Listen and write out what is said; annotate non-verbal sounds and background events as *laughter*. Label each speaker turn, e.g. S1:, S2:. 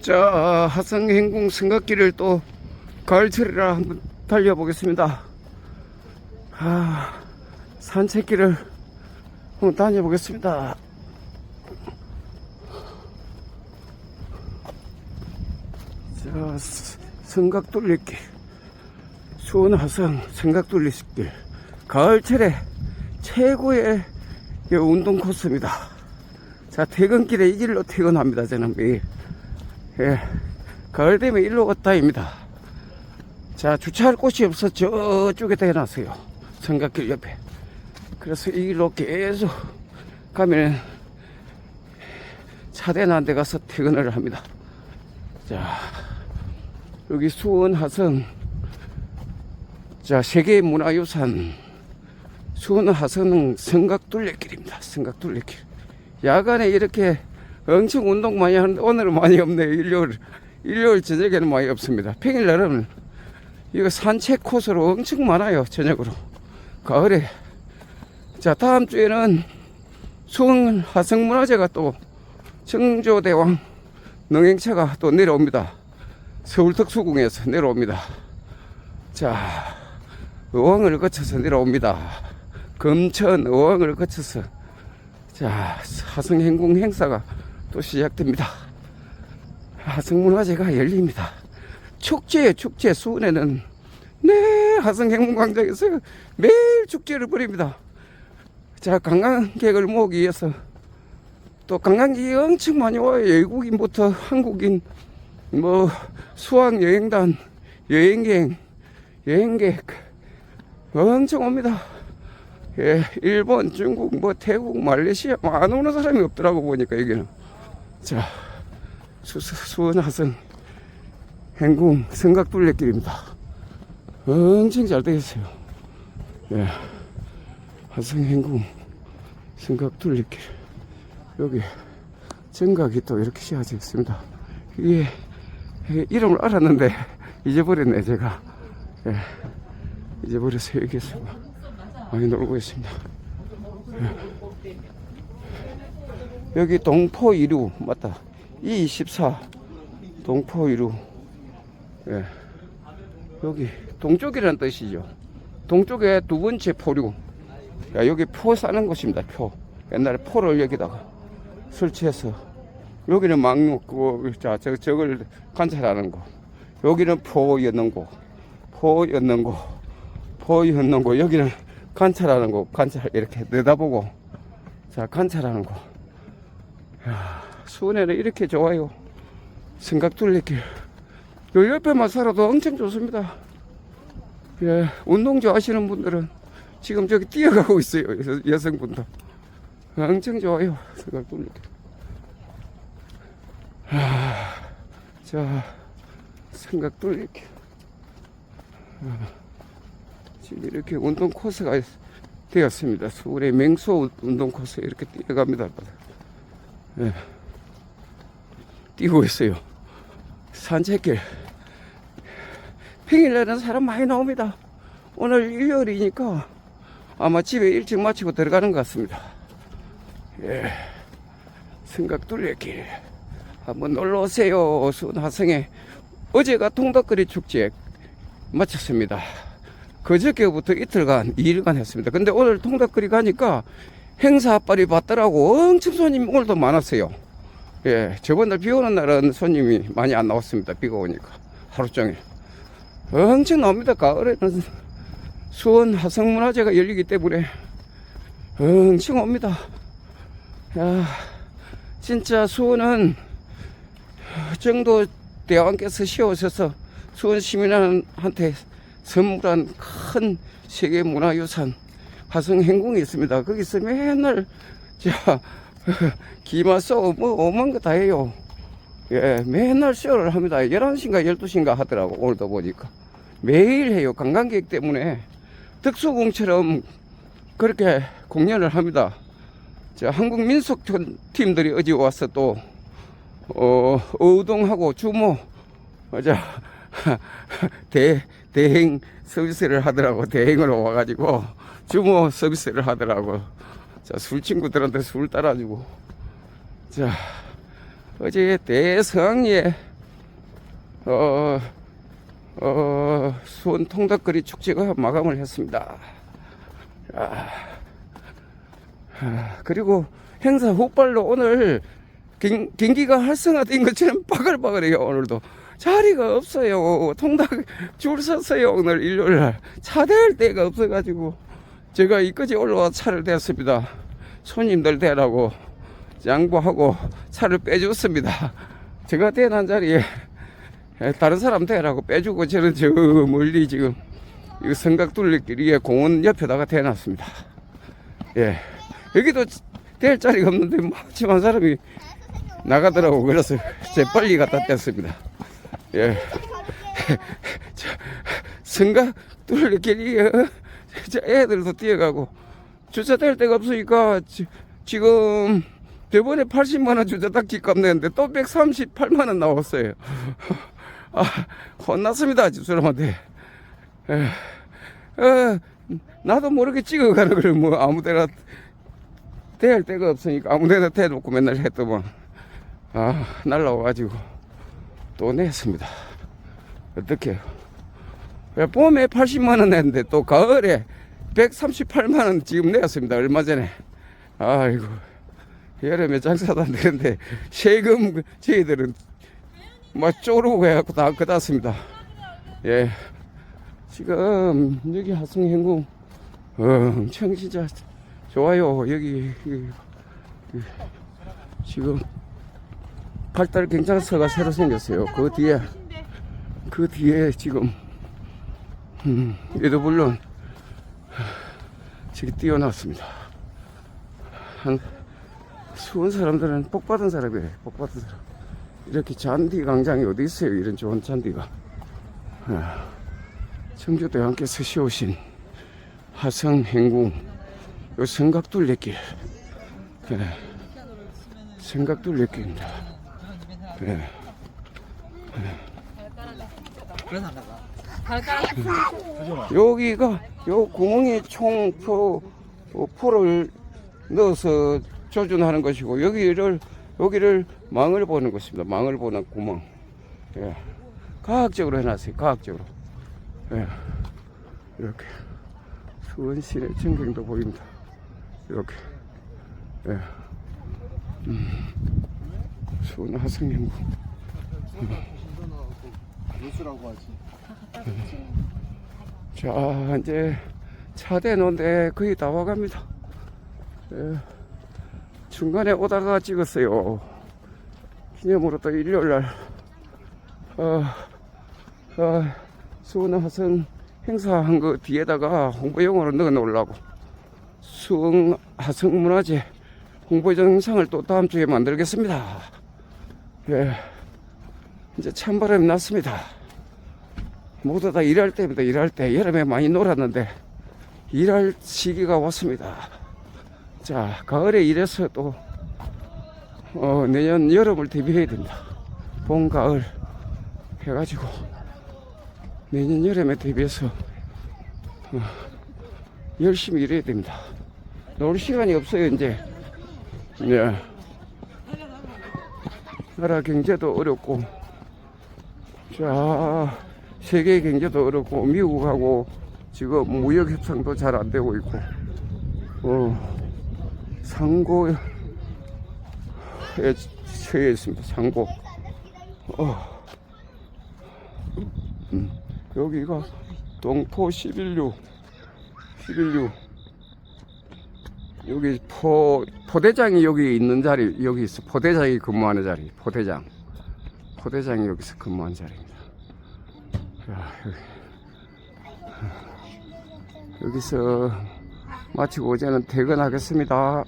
S1: 자, 하성행궁 승각길을 또 가을철이라 한번 달려보겠습니다. 아, 산책길을 한번 다녀보겠습니다. 자, 스- 성각돌리길. 수원하성 성각돌리길. 가을철에 최고의 이 운동 코스입니다. 자, 퇴근길에 이 길로 퇴근합니다. 저는 매일. 예. 가을 되면 일로 갔다입니다. 자, 주차할 곳이 없어 저쪽에다 해놨어요. 성각길 옆에. 그래서 이 길로 계속 가면 차대는 데 가서 퇴근을 합니다. 자, 여기 수원 하성. 자, 세계문화유산. 수원 하성 성각둘레길입니다. 성각둘레길. 야간에 이렇게 엄청 운동 많이 하는데 오늘은 많이 없네요. 일요일, 일요일 저녁에는 많이 없습니다. 평일 날은 이거 산책 코스로 엄청 많아요. 저녁으로. 가을에. 자, 다음 주에는 수원 하성문화재가 또 청조대왕 능행차가 또 내려옵니다. 서울 특수궁에서 내려옵니다. 자, 의왕을 거쳐서 내려옵니다. 금천 의왕을 거쳐서 자, 하성행궁 행사가 또 시작됩니다. 하성문화제가 열립니다. 축제에 축제 수원에는 네 하성행궁광장에서 매일 축제를 벌입니다. 자 관광객을 모으기 위해서 또 관광객이 엄청 많이 와요. 외국인부터 한국인 뭐 수학 여행단 여행객 여행객 엄청 옵니다. 예, 일본, 중국, 뭐 태국, 말레이시아 뭐안 오는 사람이 없더라고 보니까 여기는 자 수, 수, 수원 하성 행궁 성각둘레길입니다. 엄청 잘 되겠어요. 예, 하성 행궁 성각둘레길 여기 정각이 또 이렇게 씌워져 있습니다. 이게 이름을 알았는데 잊어버렸네 제가. 예, 잊어버려서 여기서 많이 놀고 있습니다. 예. 여기 동포 이루 맞다. E24 동포 이루. 예. 여기 동쪽이라는 뜻이죠. 동쪽에 두 번째 포류. 야, 여기 포 싸는 곳입니다. 표. 옛날에 포를 여기다가 설치해서 여기는 막록 그, 자, 저, 저걸 관찰하는 거. 여기는 포 였는 곳. 포 였는 곳. 포 였는 곳. 여기는 관찰하는 거. 관찰 이렇게 내다보고 자, 관찰하는 거. 야, 수원에는 이렇게 좋아요. 생각둘레길. 요 옆에만 살아도 엄청 좋습니다. 예, 운동 좋아하시는 분들은 지금 저기 뛰어가고 있어요. 여- 여성분들. 엄청 좋아요. 생각둘레길. 아, 자, 생각둘레길. 아, 지금 이렇게 운동 코스가 되었습니다. 서울의 맹수 운동 코스 이렇게 뛰어갑니다. 예. 뛰고 있어요. 산책길. 평일날은 사람 많이 나옵니다. 오늘 일요일이니까 아마 집에 일찍 마치고 들어가는 것 같습니다. 예. 승각둘레길. 한번 놀러 오세요. 수원하성에. 어제가 통닭거리 축제 마쳤습니다. 그저께부터 이틀간, 2일간 했습니다. 근데 오늘 통닭거리 가니까 행사 빨리 받더라고. 엄청 손님 오늘도 많았어요. 예, 저번날 비 오는 날은 손님이 많이 안 나왔습니다. 비가 오니까. 하루 종일. 엄청 나옵니다. 가을에는 수원 화성문화제가 열리기 때문에 엄청 옵니다. 야, 진짜 수원은 정도 대왕께서 씌워셔서 수원 시민한테 선물한 큰 세계 문화유산 화성 행궁이 있습니다. 거기서 맨날 자 *laughs* 기마 쇼 뭐 오만 거 다 해요. 예, 맨날 쇼를 합니다. 11시인가 12시인가 하더라고 오늘도 보니까 매일 해요. 관광객 때문에 특수공처럼 그렇게 공연을 합니다. 자, 한국 민속 팀들이 어제 와서 또 어, 의동하고 주모 자 *laughs* 대 대행 서비스를 하더라고 대행으로 와가지고 주모 서비스를 하더라고 자 술 친구들한테 술 따라주고 자 어제 대성리에 어, 어, 수원 통닭거리 축제가 마감을 했습니다. 아, 아, 그리고 행사 후발로 오늘 경, 경기가 활성화된 것처럼 바글바글해요, 오늘도. 자리가 없어요. 통닭 줄 섰어요, 오늘 일요일 날. 차 대할 데가 없어가지고. 제가 이까지 올라와 차를 댔습니다. 손님들 대라고 양보하고 차를 빼줬습니다. 제가 대한 자리에 에, 다른 사람 대라고 빼주고 저는 저 멀리 지금 이 성각둘레길에 공원 옆에다가 대놨습니다. 예. 여기도 댈 자리가 없는데 마침 사람이 나가더라고 그래서 제 빨리 갖다 뗐습니다. 예. *laughs* 어, 저 애들도 뛰어가고 주차 될 데가 없으니까 지, 지금 저번에 80만 원 주차딱 집값 냈는데 또 138만 원 나왔어요. *laughs* 아, 혼났습니다 집사람한테. 에, 에, 나도 모르게 찍어가는 걸 뭐 아무 데나 대할 데가 없으니까 아무 데나 대놓고 맨날 했더만 아 날라와가지고 또 냈습니다. 어떡해요? 왜 봄에 80만 원 냈는데 또 가을에 138만 원 지금 냈습니다. 얼마 전에. 아이고 여름에 장사도 안 되는데 세금 저희들은 막 쪼르고 해갖고 다 끝났습니다. 예. 지금 여기 하성행궁 엄청 진짜 좋아요. 여기, 여기, 여기 지금 팔달 경찰서가 새로 생겼어요. 그 뒤에 그 뒤에 지금 음, 얘도 물론 지금 뛰어났습니다. 한 수원 사람들은 복 받은 사람이에요. 복 받은 사람. 이렇게 잔디 광장이 어디 있어요? 이런 좋은 잔디가. 아, 청주대왕께서 세우신 화성 행궁, 요 성각둘레길. 예, 성각둘레길입니다. 예.
S2: 그
S1: 여기가 요 구멍에 총표 어, 포를 넣어서 조준하는 것이고 여기를 여기를 망을 보는 것입니다. 망을 보는 구멍. 예. 과학적으로 해놨어요. 과학적으로. 예. 이렇게 수원시내 전경도 보입니다. 이렇게. 예. 음. 수원 하성연구.
S2: 뉴스라고 하지.
S1: 자, 이제 차 대놓은데 거의 다 와갑니다. 예. 중간에 오다가 찍었어요. 기념으로 또 일요일 날, 어, 어, 수원 화성 행사한 거 뒤에다가 홍보용으로 넣어 놓으려고. 수원 화성 문화재 홍보 영상을 또 다음 주에 만들겠습니다. 예. 이제 찬바람이 났습니다. 모두 다 일할 때입니다. 일할 때 여름에 많이 놀았는데 일할 시기가 왔습니다. 자 가을에 일해서 또 어, 내년 여름을 대비해야 됩니다. 봄 가을 해가지고 내년 여름에 대비해서 어, 열심히 일해야 됩니다. 놀 시간이 없어요 이제. 네. 나라 경제도 어렵고 자 세계 경제도 어렵고 미국하고 지금 무역 협상도 잘 안 되고 있고 어, 상고에 처해 있습니다. 상고. 어. 음, 여기가 동포 11류 11류 여기 포 포대장이 여기 있는 자리 여기 있어 포대장이 근무하는 자리 포대장 포대장이 여기서 근무하는 자리입니다. 자, 여기. 여기서 마치고 이제는 퇴근하겠습니다.